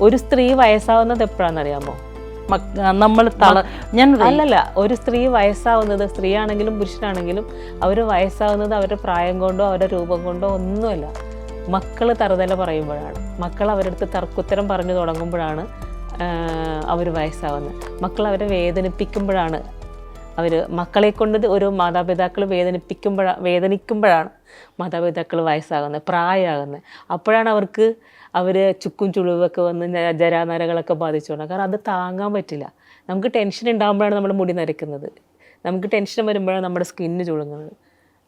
ഒരു സ്ത്രീ വയസ്സാവുന്നത് എപ്പോഴാണെന്നറിയാമോ? നമ്മൾ തള ഞാൻ അല്ലല്ല ഒരു സ്ത്രീ വയസ്സാവുന്നത് സ്ത്രീ ആണെങ്കിലും പുരുഷനാണെങ്കിലും അവർ വയസ്സാവുന്നത് അവരുടെ പ്രായം കൊണ്ടോ അവരുടെ രൂപം കൊണ്ടോ ഒന്നുമല്ല. മക്കൾ തറുതല പറയുമ്പോഴാണ്. മക്കൾ അവരടുത്ത് തർക്കുത്തരം പറഞ്ഞു തുടങ്ങുമ്പോഴാണ് അവർ വയസ്സാവുന്നത്. മക്കൾ അവരെ വേദനിപ്പിക്കുമ്പോഴാണ് അവർ മക്കളെ കൊണ്ട് ഓരോ മാതാപിതാക്കൾ വേദനിപ്പിക്കുമ്പോഴാണ് വേദനിക്കുമ്പോഴാണ് മാതാപിതാക്കൾ വയസ്സാകുന്നത് പ്രായമാകുന്നത്. അപ്പോഴാണ് അവർക്ക് അവർ ചുക്കും ചുളിവൊക്കെ വന്ന് ജരാനരകളൊക്കെ ബാധിച്ചുകൊണ്ട് കാരണം അത് താങ്ങാൻ പറ്റില്ല. നമുക്ക് ടെൻഷൻ ഉണ്ടാകുമ്പോഴാണ് നമ്മൾ മുടി നരയ്ക്കുന്നത്. നമുക്ക് ടെൻഷൻ വരുമ്പോഴാണ് നമ്മുടെ സ്കിന്ന് ചുളുങ്ങുന്നത്.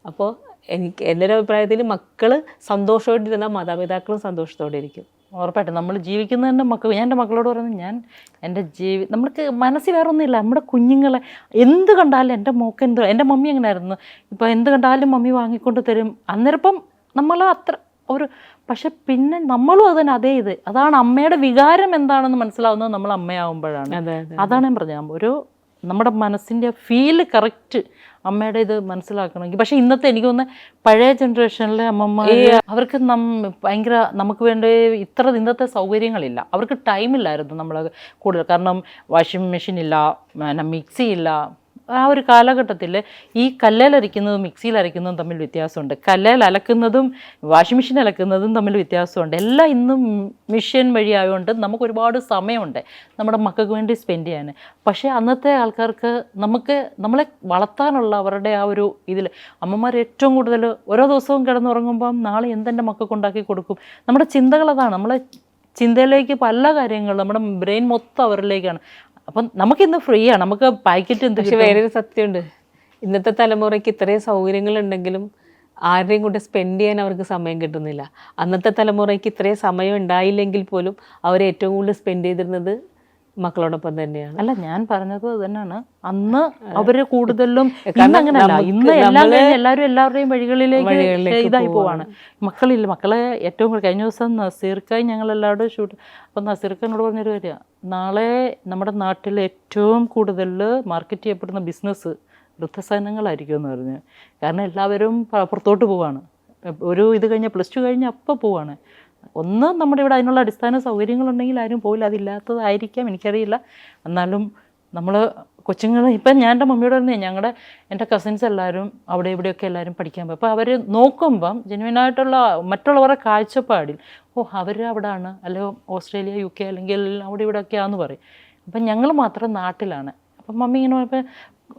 അപ്പോൾ എനിക്ക് എന്റെ ഒരു അഭിപ്രായത്തിൽ മക്കൾ സന്തോഷമായിട്ടിരുന്നാൽ മാതാപിതാക്കളും സന്തോഷത്തോടെ ഇരിക്കും. ഉറപ്പായിട്ടും. നമ്മൾ ജീവിക്കുന്ന എന്റെ മക്കൾ ഞാൻ എന്റെ മക്കളോട് പറയുന്നത് ഞാൻ എന്റെ ജീവി നമ്മൾക്ക് മനസ്സിൽ വേറെ ഒന്നുമില്ല. നമ്മുടെ കുഞ്ഞുങ്ങളെ എന്ത് കണ്ടാലും എന്റെ മോക്ക് എന്ത് എന്റെ മമ്മി എങ്ങനെ ആയിരുന്നു ഇപ്പോൾ എന്ത് കണ്ടാലും മമ്മി വാങ്ങിക്കൊണ്ട് തരും. അന്നേരപ്പം നമ്മൾ അത്ര ഒരു പക്ഷെ പിന്നെ നമ്മളും അതിന് അതേ ഇത്. അതാണ് അമ്മയുടെ വികാരം എന്താണെന്ന് മനസ്സിലാവുന്നത് നമ്മൾ അമ്മയാവുമ്പോഴാണ്. അതെ അതെ. അതാണ് ഞാൻ പറഞ്ഞത്. ഒരു നമ്മുടെ മനസ്സിന്റെ ഫീൽ കറക്റ്റ് അമ്മയുടെ ഇത് മനസ്സിലാക്കണമെങ്കിൽ. പക്ഷെ ഇന്നത്തെ എനിക്ക് തോന്നുന്നു പഴയ ജനറേഷനിലെ അമ്മമ്മ അവർക്ക് നം ഭയങ്കര നമുക്ക് വേണ്ട ഇത്ര ഇന്നത്തെ സൗകര്യങ്ങളില്ല. അവർക്ക് ടൈമില്ലായിരുന്നു നമ്മൾ കൂടുതൽ. കാരണം വാഷിംഗ് മെഷീൻ ഇല്ല പിന്നെ മിക്സി ഇല്ല ആ ഒരു കാലഘട്ടത്തിൽ ഈ കല്ലേൽ അരയ്ക്കുന്നതും മിക്സിയിൽ അരയ്ക്കുന്നതും തമ്മിൽ വ്യത്യാസമുണ്ട്. കല്ലേൽ അലക്കുന്നതും വാഷിംഗ് മെഷീൻ അലക്കുന്നതും തമ്മിൽ വ്യത്യാസമുണ്ട്. എല്ലാം ഇന്നും മെഷീൻ വഴി ആയതുകൊണ്ട് നമുക്ക് ഒരുപാട് സമയമുണ്ട് നമ്മുടെ മക്കൾക്ക് വേണ്ടി സ്പെൻഡ് ചെയ്യാൻ. പക്ഷേ അന്നത്തെ ആൾക്കാർക്ക് നമുക്ക് നമ്മളെ വളർത്താനുള്ള അവരുടെ ആ ഒരു ഇതിൽ അമ്മമാർ ഏറ്റവും കൂടുതൽ ഓരോ ദിവസവും കിടന്നുറങ്ങുമ്പം നാളെ എന്തെന്റെ മക്കൾക്ക് ഉണ്ടാക്കി കൊടുക്കും. നമ്മുടെ ചിന്തകൾ അതാണ്. നമ്മളെ ചിന്തയിലേക്ക് പല കാര്യങ്ങളും നമ്മുടെ ബ്രെയിൻ മൊത്തം അവരിലേക്കാണ്. അപ്പം നമുക്കിന്ന് ഫ്രീ ആണ് നമുക്ക് പാക്കറ്റ് എന്ത് പക്ഷേ വേറൊരു സത്യമുണ്ട്. ഇന്നത്തെ തലമുറയ്ക്ക് ഇത്രയും സൗകര്യങ്ങളുണ്ടെങ്കിലും ആരുടെയും കൂടെ സ്പെൻഡ് ചെയ്യാൻ അവർക്ക് സമയം കിട്ടുന്നില്ല. അന്നത്തെ തലമുറയ്ക്ക് ഇത്രയും സമയം ഉണ്ടായില്ലെങ്കിൽ പോലും അവർ ഏറ്റവും കൂടുതൽ സ്പെൻഡ് ചെയ്തിരുന്നത് മക്കളോടൊപ്പം തന്നെയാണ്. അല്ല ഞാൻ പറഞ്ഞത് തന്നെയാണ്. അന്ന് അവർ കൂടുതലും ഇന്ന് അങ്ങനെയല്ല ഇന്ന് എല്ലാം എല്ലാവരും എല്ലാവരുടെയും വഴികളിലേക്ക് ഇതായി പോവാണ്. മക്കളില്ല മക്കളെ ഏറ്റവും കൂടുതൽ കഴിഞ്ഞ ദിവസം നസീർക്കായി ഞങ്ങൾ എല്ലാവരും ഷൂട്ട് അപ്പം നസീർക്ക് എന്നോട് പറഞ്ഞൊരു കാര്യം. നാളെ നമ്മുടെ നാട്ടിൽ ഏറ്റവും കൂടുതൽ മാർക്കറ്റ് ചെയ്യപ്പെടുന്ന ബിസിനസ് വൃദ്ധസാധനങ്ങളായിരിക്കും എന്ന് പറഞ്ഞു. കാരണം എല്ലാവരും പുറത്തോട്ട് പോവാണ്. ഒരു ഇത് കഴിഞ്ഞ് പ്ലസ് ടു കഴിഞ്ഞ് അപ്പം പോവാണ്. ഒന്ന് നമ്മുടെ ഇവിടെ അതിനുള്ള അടിസ്ഥാന സൗകര്യങ്ങളുണ്ടെങ്കിൽ ആരും പോയില്ല അതില്ലാത്തതായിരിക്കാം. എനിക്കറിയില്ല. എന്നാലും നമ്മൾ കൊച്ചുങ്ങൾ ഇപ്പം ഞാൻ എന്റെ മമ്മിയോട് തന്നെ ഞങ്ങളുടെ എന്റെ കസിൻസ് എല്ലാവരും അവിടെ ഇവിടെയൊക്കെ എല്ലാവരും പഠിക്കാൻ പോകും അപ്പോൾ അവർ നോക്കുമ്പം ജെനുവിനായിട്ടുള്ള മറ്റുള്ളവരുടെ കാഴ്ചപ്പാടിൽ ഓ അവർ അവിടെയാണ് അല്ലെങ്കിൽ ഓസ്ട്രേലിയ യു കെ അല്ലെങ്കിൽ അവിടെ ഇവിടെയൊക്കെയാണെന്ന് പറയും. അപ്പം ഞങ്ങൾ മാത്രം നാട്ടിലാണ്. അപ്പം മമ്മി ഇങ്ങനെ പറഞ്ഞപ്പോൾ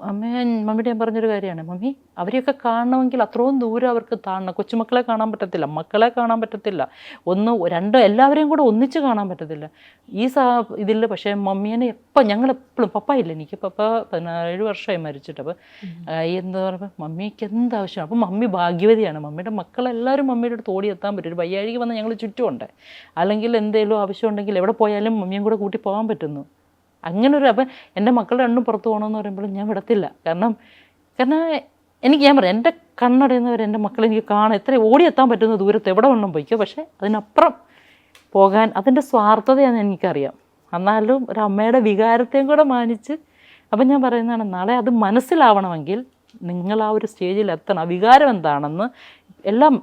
അമ്മ മമ്മിയുടെ ഞാൻ പറഞ്ഞൊരു കാര്യമാണ്. മമ്മി അവരെയൊക്കെ കാണണമെങ്കിൽ അത്രയും ദൂരം അവർക്ക് താണണം. കൊച്ചുമക്കളെ കാണാൻ പറ്റത്തില്ല മക്കളെ കാണാൻ പറ്റത്തില്ല. ഒന്ന് രണ്ട് എല്ലാവരെയും കൂടെ ഒന്നിച്ച് കാണാൻ പറ്റത്തില്ല. ഈ സാ ഇതിൽ പക്ഷേ മമ്മീനെ എപ്പോൾ ഞങ്ങൾ എപ്പോഴും പപ്പ ഇല്ല. എനിക്ക് പപ്പ പതിനേഴ് വർഷമായി മരിച്ചിട്ട്. അപ്പോൾ എന്താ പറയുക മമ്മിക്ക് എന്ത് ആവശ്യമാണ് അപ്പോൾ മമ്മി ഭാഗ്യവതിയാണ്. മമ്മിയുടെ മക്കളെല്ലാവരും മമ്മിയുടെ അടുത്ത് ഓടി എത്താൻ പറ്റും. ഒരു വയ്യാഴിക വന്ന് ഞങ്ങൾ ചുറ്റുമുണ്ട്. അല്ലെങ്കിൽ എന്തെങ്കിലും ആവശ്യമുണ്ടെങ്കിൽ എവിടെ പോയാലും മമ്മിയും കൂടെ കൂട്ടി പോകാൻ പറ്റുന്നു. അങ്ങനെ ഒരു അപ്പം എന്റെ മക്കൾ രണ്ടും പുറത്ത് പോകണമെന്ന് പറയുമ്പോഴും ഞാൻ വിടത്തില്ല. കാരണം കാരണം എനിക്ക് ഞാൻ പറയാം എന്റെ കണ്ണടയുന്നവർ എന്റെ മക്കളെ എനിക്ക് കാണാൻ എത്ര ഓടിയെത്താൻ പറ്റുന്ന ദൂരത്ത് എവിടെ വേണം പോയിക്കോ. പക്ഷേ അതിനപ്പുറം പോകാൻ അതിന്റെ സ്വാർത്ഥതയാണെന്ന് എനിക്കറിയാം. എന്നാലും ഒരു അമ്മയുടെ വികാരത്തെയും കൂടെ മാനിച്ച് അപ്പം ഞാൻ പറയുന്നതാണ് നാളെ അത് മനസ്സിലാവണമെങ്കിൽ നിങ്ങൾ ആ ഒരു സ്റ്റേജിൽ എത്തണം. വികാരം എന്താണെന്ന് എല്ലാം